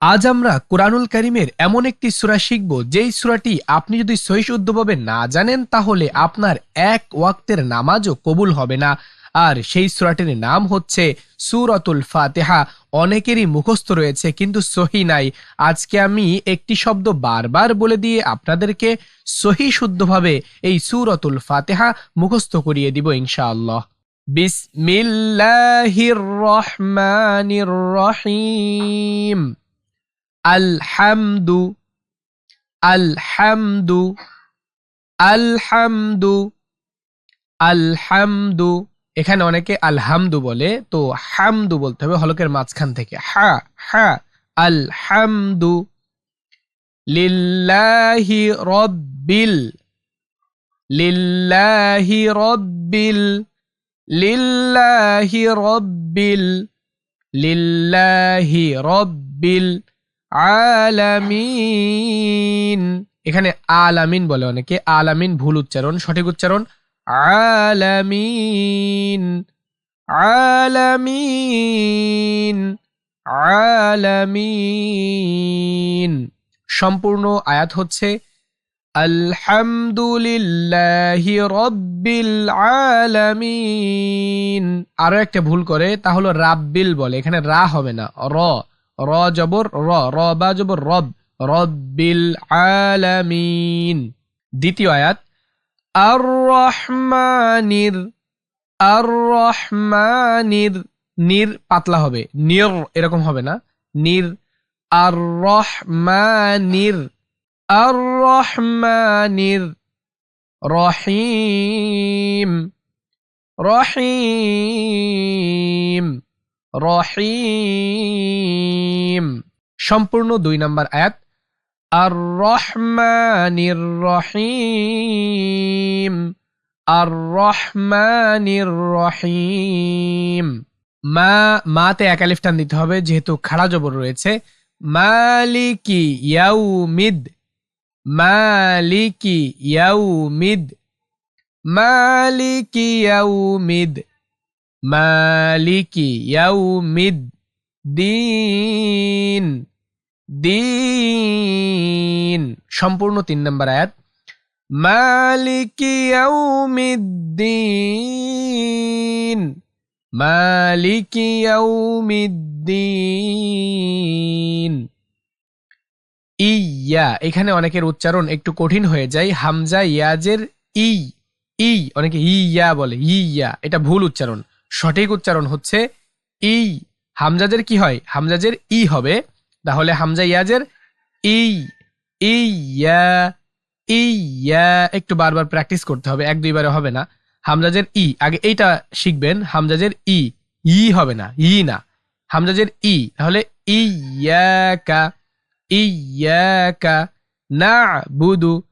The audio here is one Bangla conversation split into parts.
আজ আমরা কোরআনুল করিমের এমন একটি সূরা শিখব, যেই সূরাটি আপনি যদি সহি শুদ্ধভাবে না জানেন, তাহলে আপনার এক ওয়াক্তের নামাজও কবুল হবে না। আর সেই সূরাটির নাম হচ্ছে সূরাতুল ফাতেহা। অনেকেরই মুখস্থ রয়েছে, কিন্তু সহি নাই। আজকে আমি একটি শব্দ বারবার বলে দিয়ে আপনাদেরকে সহি শুদ্ধভাবে এই সূরাতুল ফাতেহা মুখস্থ করিয়ে দিব ইনশাআল্লাহ। বিসমিল্লাহির রহমানির রহিম। আলহামদু আলহামদু আলহামদু আলহামদু। এখানে অনেকে আলহামদু বলে, তো হামদু বলতে হবে হলকের মাঝখান থেকে। হা হা, আলহামদু। লিল্লাহি রব্বিল লিল্লাহি রব্বিল লিল্লাহি রব্বিল লিল্লাহি রব্বিল। আলামিন। এখানে আলামিন বলে অনেকে। আলামিন ভুল উচ্চারণ, সঠিক উচ্চারণ। আলামিন। আলামিন। আলামিন। সম্পূর্ণ আয়াত হচ্ছে, আলহামদুলিল্লাহি রব্বিল আলামিন। আরও একটা ভুল করে, তা হলো রাব্বিল বলে। এখানে রা হবে না, র। র জবর, র র জবর, রব, রব্বিল আলামিন। দ্বিতীয় আয়াত আর রহমানির আর রহমানির নির পাতলা হবে, নির এরকম হবে না, নির আর রহমানির আর রহমানির রহিম রহিম। রহিম। সম্পূর্ণ দুই নম্বর আয়াত আর রহমানির রহিম আর রহমানির রহিম মা, মাতে একালিফ টান দিতে হবে, যেহেতু খাড়া জবর রয়েছে। মালিকি ইয়াউমিদ মালিকি ইয়াউমিদ মালিকি ইয়াউমিদ। মালিকি ইয়াউমিদ দিন দিন। সম্পূর্ণ তিন নম্বর আয়াত। মালিকি ইয়াউমিদ্দিন। মালিকি ইয়াউমিদ্দিন। ইয়া। এখানে অনেকের উচ্চারণ একটু কঠিন হয়ে যায়। হামজা, ইয়াজের ই। ই। অনেকে ইয়া বলে। ইয়া। এটা ভুল উচ্চারণ। সঠিক উচ্চারণ হচ্ছে ই। হামজাজের কি হয়? হামজাজের ই হবে। তাহলে হামজা ইয়াজের ই ইয়া ইয়া। একটু বারবার প্র্যাকটিস করতে হবে, এক দুইবারে হবে না। হামজাজের ই, আগে এইটা শিখবেন, হামজাজের ই ই হবে না, ই না। হামজাজের ই, তাহলে ইয়াকা ইয়াকা না বুদু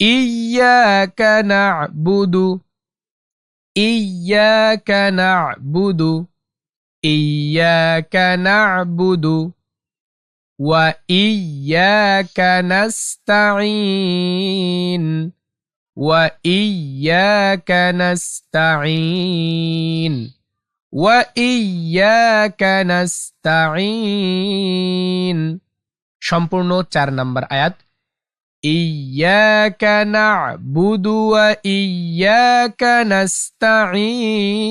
ইয়াকা না বুদু Iyyaka na'budu. Iyyaka na'budu. Wa iyyaka nasta'in. Wa iyyaka nasta'in. Wa iyyaka nasta'in. সম্পূর্ণ 4 number ayat. إياك نعبد وإياك نستعين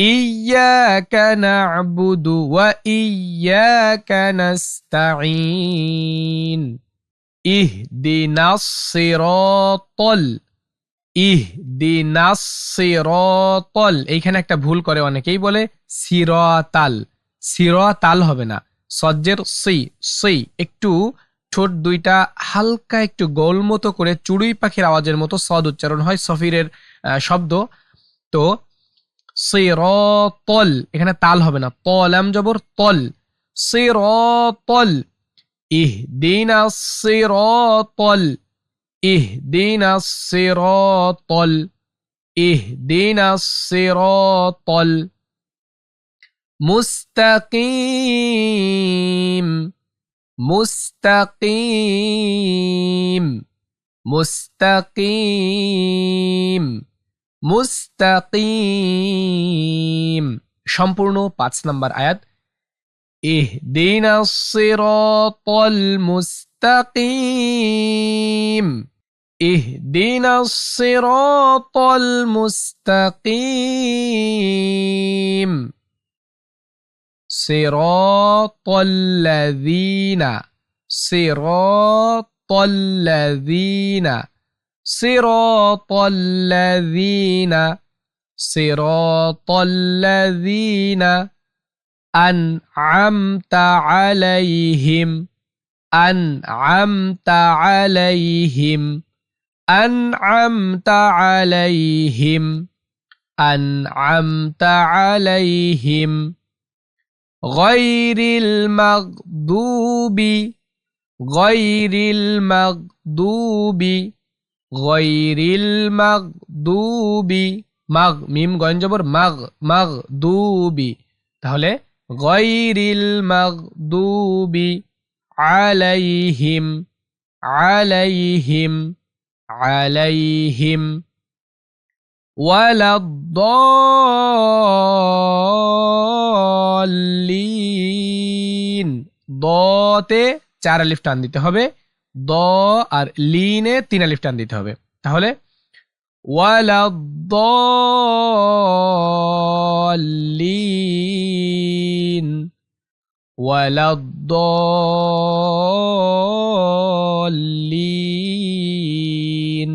إياك نعبد وإياك نستعين اهدنا الصراط ইহদিনা সিরতল এইখানে একটা ভুল করে অনেকেই বলে সিরতাল সিরতাল হবে না সজ্জের সি সি একটু ঠোঁট দুইটা হালকা একটু গোল মতো করে চুড়ুই পাখির আওয়াজের মতো সদ উচ্চারণ হয়, সফিরের শব্দ। তো, সিরতল, এখানে তাল হবে না তলাম জবর তল। সিরতল, ইহদিনা সিরতল ইহদিনা সিরতল ইহদিনা সিরতল। মুস্তাকিম। মুস্তাকিম মুস্তাকিম মুস্তাকিম সম্পূর্ণ পাঁচ নম্বর আয়াত اهدنا الصراط المستقيم اهدنا الصراط المستقيم صراط الذين صراط الذين صراط الذين صراط الذين أنعمت عليهم أنعمت عليهم أنعمت عليهم أنعمت عليهم. গইরিল মাগদুবি গইরিল মাগদুবি গইরিল মাগদুবি মাগ মিম গঞ্জবর মাগ মাগ দুবি তাহলে মাগ মাগদুবি আলাইহিম আলাইহিম আলাইহিম ওয়ালাদ ওয়ালাদ্দাল্লিন দতে চার আলিফ টান দিতে হবে। দ আর লিনে তিন আলিফ টান দিতে হবে। তাহলে ওয়ালাদ্দাল্লিন ওয়ালাদ্দাল্লিন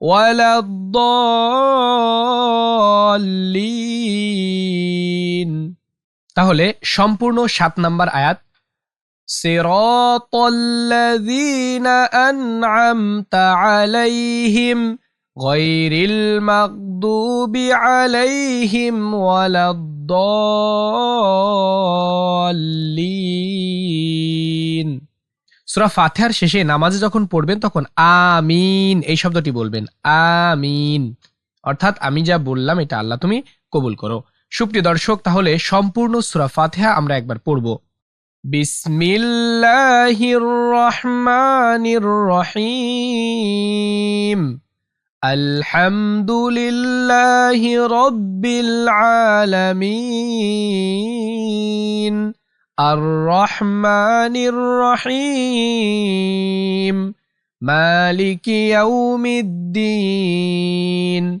ওয়ালাদ্দাল্লিন তাহলে সম্পূর্ণ সাত নাম্বার আয়াত صراط الذين أنعمت عليهم غير المغضوب عليهم ولا الضالين সূরা ফাতিহার শেষে নামাজে যখন পড়বেন তখন আমিন এই শব্দটি বলবেন আমিন অর্থাৎ আমি যা বললাম এটা আল্লাহ তুমি কবুল করো সুপ্রিয় দর্শক, তাহলে সম্পূর্ণ সুরা ফাতেহা আমরা একবার পড়ব। বিসমিল্লাহির রহমানির রহিম আলহামদুলিল্লাহি রব্বিল আলামিন। আর রহমানির রহিম মালিকি ইয়াউমিদ্দিন।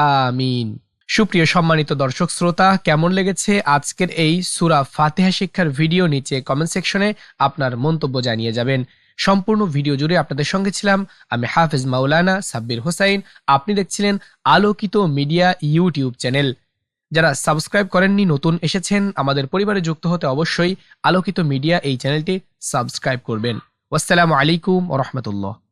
আমিন। সুপ্রিয় সম্মানিত দর্শক শ্রোতা, কেমন লেগেছে আজকের এই সুরা ফাতেহা শিক্ষার ভিডিও নিচে কমেন্ট সেকশনে আপনার মন্তব্য জানিয়ে যাবেন। সম্পূর্ণ ভিডিও জুড়ে আপনাদের সঙ্গে ছিলাম আমি হাফেজ মাওলানা সাব্বির হোসাইন। আপনি দেখছিলেন আলোকিত মিডিয়া ইউটিউব চ্যানেল। যারা সাবস্ক্রাইব করেননি, নতুন এসেছেন, আমাদের পরিবারে যুক্ত হতে অবশ্যই আলোকিত মিডিয়া এই চ্যানেলটি সাবস্ক্রাইব করবেন। ওয়াসসালামু আলাইকুম রহমতুল্লাহ।